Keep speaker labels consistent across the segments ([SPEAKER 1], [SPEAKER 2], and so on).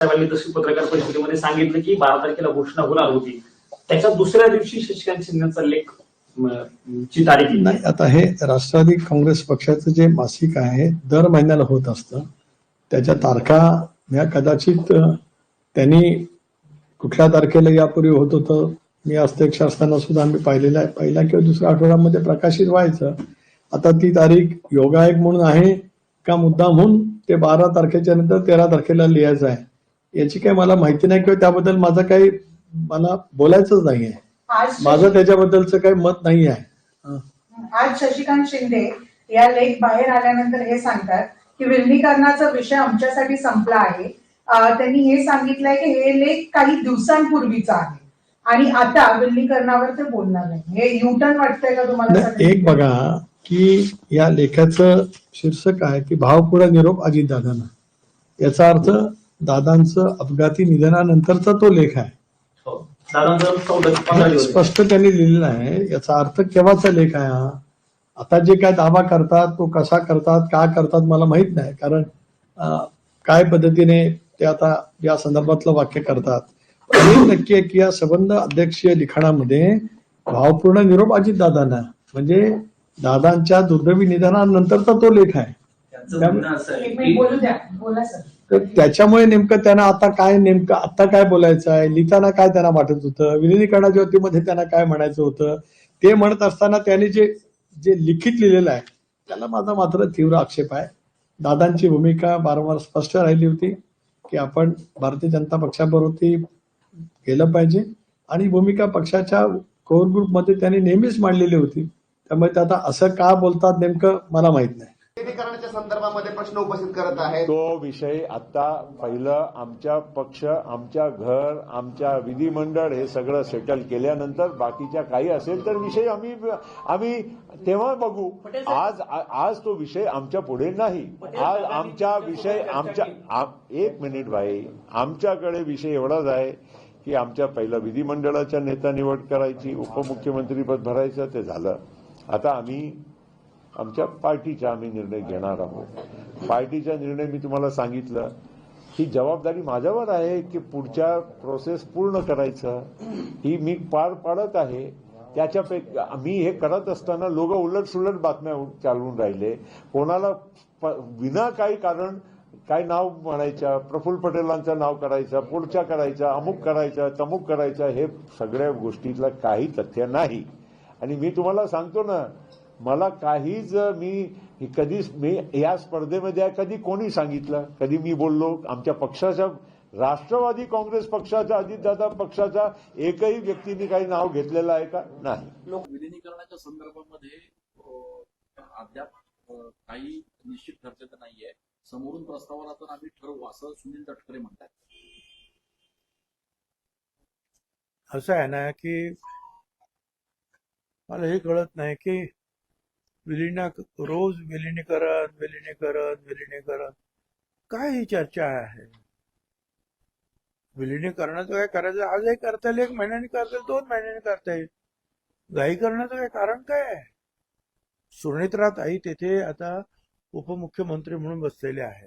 [SPEAKER 1] साहेबांनी जशी पत्रकार परिषदेमध्ये सांगितलं की बारा तारखेला घोषणा होणार होती. त्याच्या दुसऱ्या दिवशी शशिकांत शिंदेचा लेख ची तारीख
[SPEAKER 2] नाही आता हे राष्ट्रवादी काँग्रेस पक्षाचं जे मासिक आहे दर महिन्याला होत असतं. त्याच्या तारखा ह्या कदाचित त्यांनी कुठल्या तारखेला यापूर्वी होत होतं मी अध्यक्ष असताना सुद्धा आम्ही पाहिलेलं आहे. पहिल्या किंवा दुसऱ्या आठवड्यामध्ये प्रकाशित व्हायचं. आता ती तारीख योगायोग म्हणून आहे का मुद्दा म्हणून ते बारा तारखेच्या नंतर तेरा तारखेला लिहायचं आहे. याची काही मला माहिती नाही किंवा त्याबद्दल माझं काही मला बोलायचंच नाही आहे.
[SPEAKER 3] आज
[SPEAKER 2] माझं त्याच्याबद्दलचं काही मत नाही आहे. हं.
[SPEAKER 3] आज शशिकांत शिंदे या लेख बाहेर आल्यानंतर हे सांगतात की विलनीकरणाचा विषय आमच्यासाठी संपला आहे. त्यांनी हे सांगितलंय की हे लेख काही दिवसांपूर्वीचा आहे. आणि आता विलनीकरणावर ते बोलणार नाही. हे युटर्न वाटतंय का तुम्हाला?
[SPEAKER 2] एक बघा की या लेखाचं शीर्षक आहे की भावपूर्ण निरोप अजितदादांना. याचा अर्थ दादांचं अपघाती निधनानंतरचा तो लेख आहे.
[SPEAKER 1] हो. दिवस
[SPEAKER 2] स्पष्ट त्यांनी लिहिलेला आहे. याचा अर्थ केव्हाचा लेख आहे हा? आता जे काय दावा करतात तो कसा करतात का करतात मला माहीत नाही. कारण काय पद्धतीने ते आता या संदर्भातलं वाक्य करतात? पण हे नक्की आहे की या संबंध अध्यक्षीय लिखाणामध्ये भावपूर्ण निरोप अजितदादांना म्हणजे दादांच्या दुर्दैवी निधनानंतरचा तो लेख आहे. तर त्याच्यामुळे नेमकं त्यांना आता काय नेमकं आता काय बोलायचं आहे? लिहिताना काय त्यांना वाटत होतं? विलिनीकरणाच्या वतीमध्ये त्यांना काय म्हणायचं होतं? ते म्हणत असताना त्यांनी जे जे लिखित लिहिलेलं आहे त्याला माझा मात्र तीव्र आक्षेप आहे. दादांची भूमिका वारंवार स्पष्ट राहिली होती की आपण भारतीय जनता पक्षाबरोबर केलं पाहिजे आणि भूमिका पक्षाच्या कोर ग्रुपमध्ये त्यांनी नेहमीच मांडलेली होती. त्यामुळे ते आता असं का बोलतात नेमकं मला माहीत नाही.
[SPEAKER 4] विलीनीकरणाच्या संदर्भामध्ये प्रश्न उपस्थित करत आहेत.
[SPEAKER 5] तो विषय आता पहिलं आमच्या पक्ष आमच्या घर आमच्या विधिमंडळ हे सगळं सेटल केल्यानंतर बाकीच्या काही असेल तर विषय आम्ही आम्ही तेव्हा बघू. आज आज तो विषय आमच्या पुढे नाही. आज आमच्या विषय आमच्या आम- एक मिनिट भाई. आमच्याकडे विषय एवढाच आहे की आमच्या पहिलं विधिमंडळाच्या नेता निवड करायची उपमुख्यमंत्रीपद भरायचं ते झालं. आता आम्ही आमच्या पार्टीचा आम्ही निर्णय घेणार आहोत. पार्टीचा निर्णय मी तुम्हाला सांगितलं. ही जबाबदारी माझ्यावर आहे की पुढच्या प्रोसेस पूर्ण करायचं. ही मी पार पाडत आहे. त्याच्यापेक्षा मी हे करत असताना लोक उलट सुलट बातम्या चालवून राहिले. कोणाला विना काही कारण काय नाव म्हणायचं? प्रफुल्ल पटेलांचं नाव करायचं पुढच्या करायचं अमुक करायचं तमुक करायचं हे सगळ्या गोष्टीतलं काही तथ्य नाही. आणि मी तुम्हाला सांगतो ना मला काहीच मी कधीच मी या स्पर्धेमध्ये आहे, कधी कोणी सांगितलं? कधी मी बोललो आमच्या पक्षाच्या राष्ट्रवादी काँग्रेस पक्षाचा अजितदादा पक्षाचा एकही व्यक्तीने काही नाव घेतलेलं आहे का? नाही.
[SPEAKER 6] विलिनीकरणाच्या संदर्भामध्ये अद्याप काही निश्चित ठरलेलं नाहीये. समोरून प्रस्ताव आला तर आम्ही ठरवू असं सुनील तटकरे म्हणतात.
[SPEAKER 7] असं आहे ना की मला हे कळत नाही की विलीना रोज विलिनीकरण विलिनीकरण विलिनीकरण काय ही चर्चा आहे? विलिनीकरणाचं काय करायचं? आजही करता येईल एक महिन्याने करता येईल दोन महिन्याने करता येईल. घाई करण्याचं काय कारण काय आहे? सुनेत्रात आई तेथे आता उपमुख्यमंत्री म्हणून बसलेले आहे.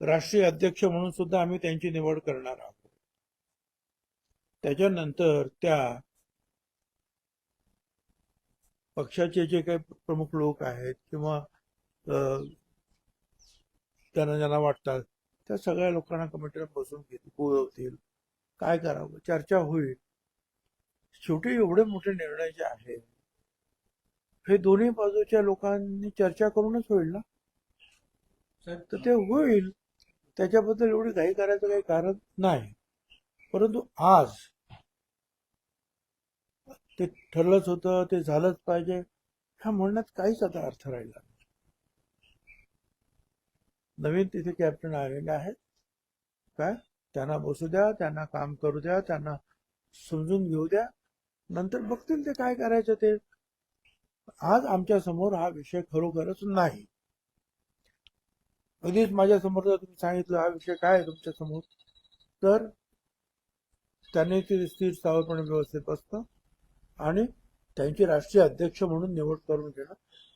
[SPEAKER 7] राष्ट्रीय अध्यक्ष म्हणून सुद्धा आम्ही त्यांची निवड करणार आहोत. त्याच्यानंतर त्या पक्षाचे जे काही प्रमुख लोक आहेत किंवा त्यांना ज्यांना वाटतात त्या सगळ्या लोकांना कमिटीला बसून घेतील बोलवतील. काय करावं? चर्चा होईल. शेवटी एवढे मोठे निर्णय जे आहेत हे दोन्ही बाजूच्या लोकांनी चर्चा करूनच होईल ना? तर ते होईल. त्याच्याबद्दल एवढी घाई करायचं काही कारण नाही. परंतु आज ते ठरलंच होतं ते झालंच पाहिजे. ह्या म्हणण्यात काहीच आता अर्थ राहिला नवीन तिथे कॅप्टन आलेले आहेत. काय? त्यांना बसू द्या त्यांना काम करू द्या त्यांना समजून घेऊ द्या. नंतर बघतील ते काय करायचं ते. आज आमच्यासमोर हा विषय खरोखरच नाही. अगदीच माझ्यासमोर जर तुम्ही सांगितलं हा विषय काय आहे तुमच्यासमोर तर त्यांनी ते स्थिर सावरपणे व्यवस्थित बसतं. आणि त्यांची राष्ट्रीय अध्यक्ष म्हणून निवड करून घेणं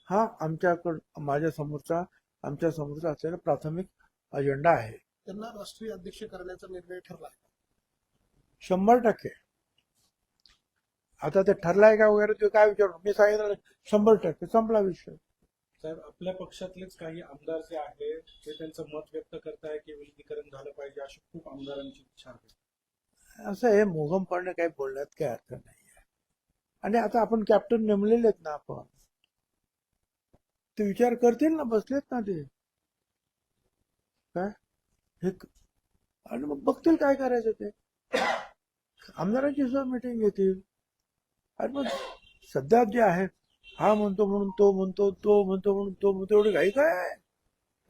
[SPEAKER 7] हा आमच्याकड माझ्या समोरचा आमच्या समोरचा असलेला प्राथमिक अजेंडा आहे.
[SPEAKER 8] त्यांना राष्ट्रीय अध्यक्ष करण्याचा निर्णय ठरला
[SPEAKER 7] शंभर टक्के. आता ते ठरलाय का वगैरे ते काय विचारू? मी सांगितलं शंभर टक्के. संपला विषय.
[SPEAKER 8] साहेब आपल्या पक्षातलेच काही आमदार जे आहेत ते त्यांचं मत व्यक्त करताय की विलीनीकरण झालं पाहिजे अशी खूप आमदारांची इच्छा आहे.
[SPEAKER 7] असं हे मोगमपणे काही बोलण्यात काही अर्थ नाही. आहे आणि आता आपण कॅप्टन नेमलेले आहेत ना आपण. ते विचार करतील ना बसलेत ना ते. काय? हे आणि मग बघतील काय करायचं ते. आमदारांची सुद्धा मिटिंग घेतील. आणि मग सध्या जे आहे हा म्हणतो म्हणून तो म्हणतो तो म्हणतो म्हणून तो म्हणतो एवढी घाई काय? आहे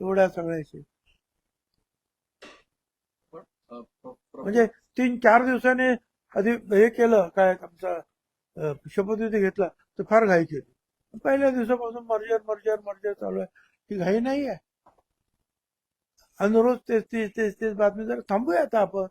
[SPEAKER 7] एवढ्या सगळ्याची. म्हणजे तीन चार दिवसाने आधी हे केलं काय आमचा शपथविधी घेतला तर फार घाई केली पहिल्या दिवसापासून मर्जर मर्जर मर्जर चालू आहे. ही घाई नाही आहे अनुरोध तेच तेच तेच तेच बातमी जरा थांबूया आता आपण.